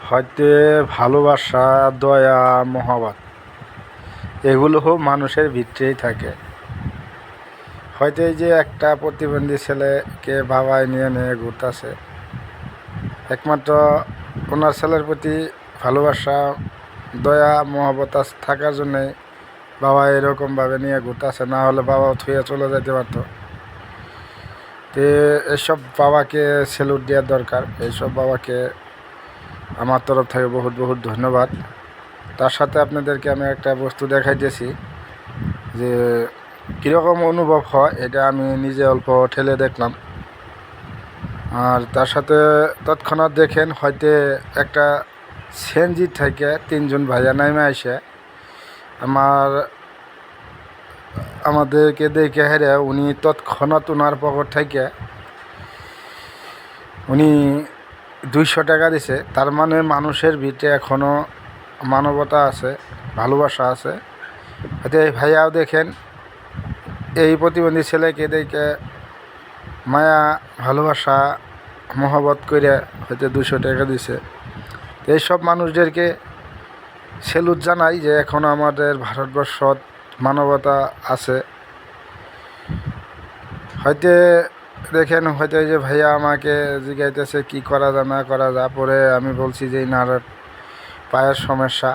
হয়তো ভালোবাসা, দয়া মহাবাত এগুলো মানুষের ভিতরেই থাকে। হয়তো এই যে একটা প্রতিবন্ধী ছেলেকে বাবায় নিয়ে নিয়ে ঘুরতেছে, একমাত্র ওনার ছেলের প্রতি ভালোবাসা, দয়া মহাবতা থাকার জন্যে বাবা এরকমভাবে নিয়ে ঘুরতেছে, না হলে বাবা থুয়ে চলে যেতে পারতো। তো এসব বাবাকে স্যালুট দেওয়ার দরকার এইসব বাবাকে আমার তরফ থেকে বহুত বহুত ধন্যবাদ। তার সাথে আপনাদেরকে আমি একটা বস্তু দেখাইতেছি যে কীরকম অনুভব হয়, এটা আমি নিজে অল্প ঠেলে দেখলাম। আর তার সাথে তৎক্ষণাৎ দেখেন হয়তো একটা সেনজির থেকে তিনজন ভাইয়া নামে আসে। আমার, আমাদেরকে দেখে হেরে উনি তৎক্ষণাৎ ওনার পকেট থেকে উনি দুইশো টাকা দিছে। তার মানে মানুষের ভিতরে এখনও মানবতা আছে, ভালোবাসা আছে। হয়তো এই ভাইয়াও দেখেন, এই প্রতিবন্ধী ছেলেকে দেখে মায়া, ভালোবাসা, মহব্বত করে হয়তো দুশো টাকা দিছে। এইসব মানুষদেরকে সেলুট জানাই যে এখন আমাদের ভারতবর্ষত মানবতা আছে। হয়তো দেখেন, হয়তো যে ভাইয়া আমাকে জিজ্ঞাইতেছে কি করা যায়, না করা যায়, পরে আমি বলছি যে ইনার পায়ের সমস্যা।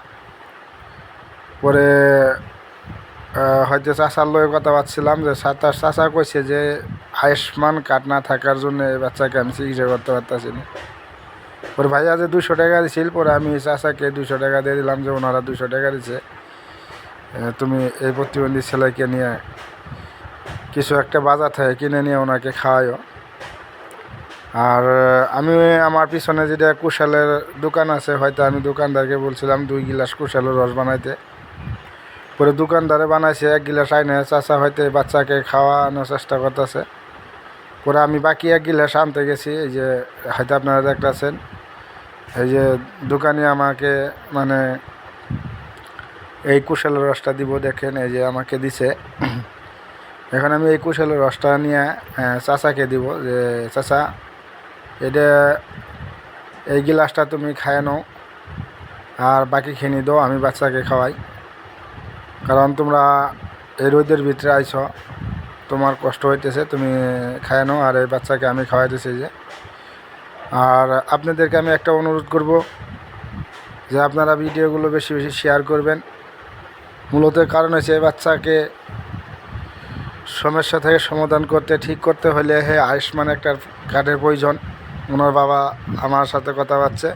পরে হয়তো চাষার লয়ে কথা পাচ্ছিলাম যে চাষা চাষা কইছে যে আয়ুষ্মান কার্ড না থাকার জন্য এই বাচ্চাকে আমি চিকিৎসা করতে পারতেছি না। পরে ভাইয়া যে দুশো টাকা দিছিল, পরে আমি চাষাকে দুশো টাকা দিয়ে দিলাম যে, ওনারা দুশো টাকা দিছে। তুমি এই প্রতিবন্ধী ছেলেকে নিয়ে কিছু একটা বাজার থেকে কিনে নিয়ে ওনাকে খাওয়াইও। আর আমি আমার পিছনে যেটা কুশালের দোকান আছে, হয়তো আমি দোকানদারকে বলছিলাম দুই গিলাস কুশালের রস বানাইতে। পরে দোকানদারে বানাইছে, এক গিলাস আইনে চাচা হয়তো বাচ্চাকে খাওয়ানোর চেষ্টা করতেছে। পরে আমি বাকি এক গিলাস আনতে গেছি, এই যে হয়তো আপনারা দেখতেছেন। এই যে দোকানে আমাকে মানে এই কুশালের রসটা দিব, দেখেন, এই যে আমাকে দিছে। এখন আমি এই কুশালের রসটা নিয়ে চাচাকে দিব যে, চাচা, এটা, এই গিলাসটা তুমি খায় নাও আর বাকি খেয়ে দাও, আমি বাচ্চাকে খাওয়াই। কারণ তোমরা এই রোদের ভিতরে আইছ, তোমার কষ্ট হইতেছে, তুমি খায় নাও আর এই বাচ্চাকে আমি খাওয়াইতেছি যে। আর আপনাদেরকে আমি একটা অনুরোধ করব যে, আপনারা ভিডিওগুলো বেশি বেশি শেয়ার করবেন। মূলত কারণ হচ্ছে এই বাচ্চাকে সমস্যা থেকে সমাধান করতে, ঠিক করতে হলে হে আয়ুষ্মান একটা কার্ডের প্রয়োজন। ওনার বাবা আমার সাথে কথা পাচ্ছে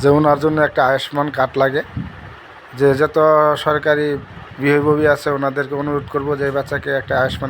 যে ওনার জন্য একটা আয়ুষ্মান কার্ড লাগে। যে যত সরকারি বিহবী আছে, ওনাদেরকে অনুরোধ করব যে বাচ্চাকে একটা আয়ুষ্মান